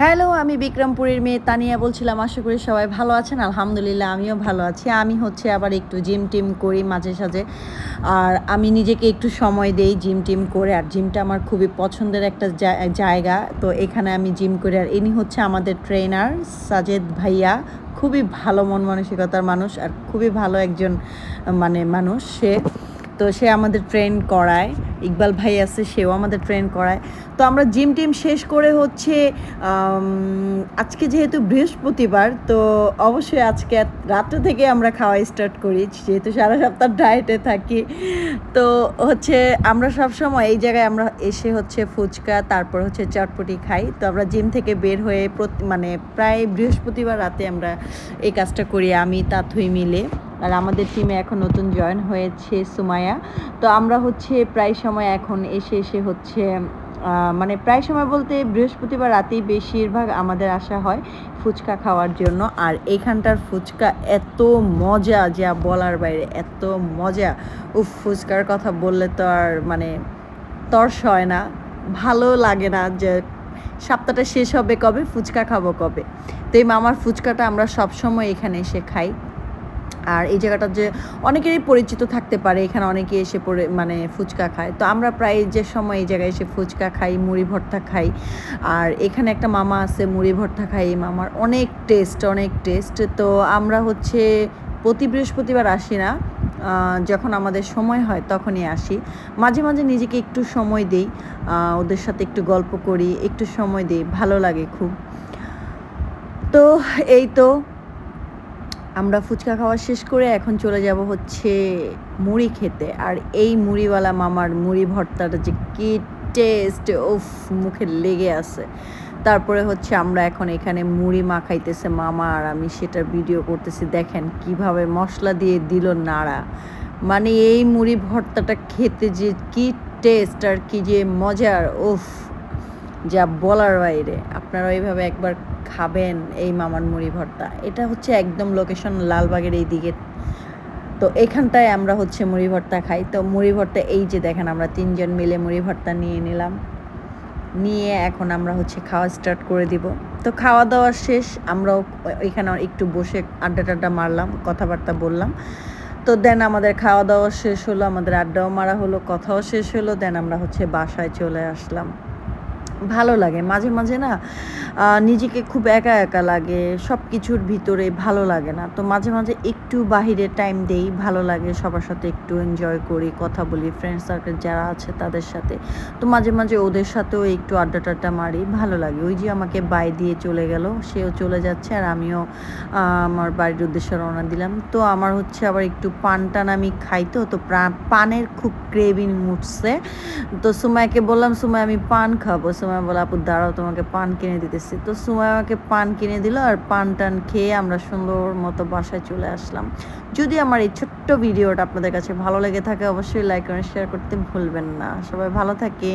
Hello, আমি বিক্রমপুরের মেয়ে তানিয়া বলছিলাম, আশা করি সবাই ভালো আছেন। আলহামদুলিল্লাহ, আমিও ভালো আছি। আমি হচ্ছে আবার একটু জিম টিম করি মাঝে সাঝে। আর আমি নিজেকে একটু সময় দেই জিম টিম করে, আর জিমটা আমার খুবই পছন্দের একটা জায়গা। তো এখানে আমি জিম করি, আর ইনি হচ্ছে আমাদের ট্রেনার সাজেদ ভাইয়া। খুবই ভালো মন মানসিকতার মানুষ, আর খুবই ভালো একজন মানে মানুষ সে। তো সে আমাদের ট্রেন করায়। ইকবাল ভাই আছে, সেও আমাদের ট্রেন করায়। তো আমরা জিম টিম শেষ করে হচ্ছে আজকে যেহেতু বৃহস্পতিবার, তো অবশ্যই আজকে রাত্রে থেকে আমরা খাওয়া স্টার্ট করি। যেহেতু সারা সপ্তাহ ডায়েটে থাকি। তো হচ্ছে আমরা সব সময় এই জায়গায় আমরা এসে হচ্ছে ফুচকা, তারপর হচ্ছে চটপটি খাই। তো আমরা জিম থেকে বের হয়ে মানে প্রায় বৃহস্পতিবার রাতে আমরা এই কাজটা করি, আমি তাথুই মিলে। আর আমাদের টিমে এখন নতুন জয়েন হয়েছে সুমায়া তো আমরা হচ্ছে প্রায় সময় এখন এসে এসে হচ্ছে মানে প্রায় সময় বলতে বৃহস্পতিবার রাতেই বেশিরভাগ আমাদের আসা হয় ফুচকা খাওয়ার জন্য। আর এখানটার ফুচকা এত মজা যা বলার বাইরে, এত মজা। উফ, ফুচকার কথা বললে তো আর মানে তর্স হয় না, ভালো লাগে না যে সপ্তাহটা শেষ হবে কবে, ফুচকা খাব কবে। তো এই মামার ফুচকাটা আমরা সবসময় এখানে এসে খাই। আর এই জায়গাটা যে অনেকেরই পরিচিত থাকতে পারে, এখানে অনেকে এসে পড়ে মানে ফুচকা খায়। তো আমরা প্রায় যে সময় এই জায়গায় এসে ফুচকা খাই, মুড়ি ভর্তা খাই। আর এখানে একটা মামা আছে, মুড়ি ভর্তা খাই এই মামার। অনেক টেস্ট অনেক টেস্ট তো আমরা হচ্ছে প্রতি বৃহস্পতিবার আসি না। যখন আমাদের সময় হয় তখনই আসি। মাঝে মাঝে নিজেকে একটু সময় দিই। ওদের সাথে একটু গল্প করি, একটু সময় দিই। ভালো লাগে খুব। তো এই তো আমরা ফুচকা খাওয়া শেষ করে এখন চলে যাব হচ্ছে মুড়ি খেতে। আর এই মুড়িওয়ালা মামার মুড়ি ভর্তাটা যে কি টেস্ট উফ, মুখে লেগে আছে। তারপরে হচ্ছে আমরা এখন এখানে মুড়ি মাখাইতেছে মামা আর আমি সেটার ভিডিও করতেছি, দেখেন কীভাবে মশলা দিয়ে দিল নাড়া। মানে এই মুড়ি ভর্তাটা খেতে যে কি টেস্ট আর কি যে মজার, উফ। যা বলার বাইরে, আপনারা এইভাবে একবার খাবেন এই মামার মুড়ি ভর্তা। এটা হচ্ছে একদম লোকেশন লালবাগের এই দিকে। তো এখানটায় আমরা হচ্ছে মুড়ি ভর্তা খাই। তো মুড়ি ভর্তা, এই যে দেখেন আমরা তিনজন মিলে মুড়ি ভর্তা নিয়ে নিলাম। নিয়ে এখন আমরা হচ্ছে খাওয়া স্টার্ট করে দিব। তো খাওয়া দাওয়া শেষ, আমরাও এখানে একটু বসে আড্ডা টাড্ডা মারলাম, কথাবার্তা বললাম। তো দেন আমাদের খাওয়া দাওয়া শেষ হলো, আমাদের আড্ডাও মারা হলো, কথাও শেষ হলো। দেন আমরা হচ্ছে বাসায় চলে আসলাম। ভালো লাগে। মাঝে মাঝে না নিজেকে খুব একা একা লাগে সব কিছুর ভিতরে ভালো লাগে না। তো মাঝে মাঝে একটু বাহিরে টাইম দেই, ভালো লাগে, সবার সাথে একটু এনজয় করি, কথা বলি ফ্রেন্ড সার্কেল যারা আছে তাদের সাথে। তো মাঝে মাঝে ওদের সাথেও একটু আড্ডা টাড্ডা মারি, ভালো লাগে। ওই যে আমাকে বাই দিয়ে চলে গেল, সেও চলে যাচ্ছে, আর আমিও আমার বাড়ির উদ্দেশ্যে রওনা দিলাম। তো আমার হচ্ছে আবার একটু পান টান আমি খাই তো পানের খুব ক্রেভিং উঠছে। তো সুমাইকে বললাম সুমাই আমি পান খাব। সুমাই বলে, আপু, দাঁড়াও, তোমাকে পান কিনে দিতেছি। তো সুমাই আমাকে পান কিনে দিল আর পান টান খেয়ে আমরা সুন্দর মতো বাসায় চলে আসলাম। যদি আমার এই ছোট্ট ভিডিওটা আপনাদের কাছে ভালো লেগে থাকে, অবশ্যই লাইক করে শেয়ার করতে ভুলবেন না। সবাই ভালো থাকে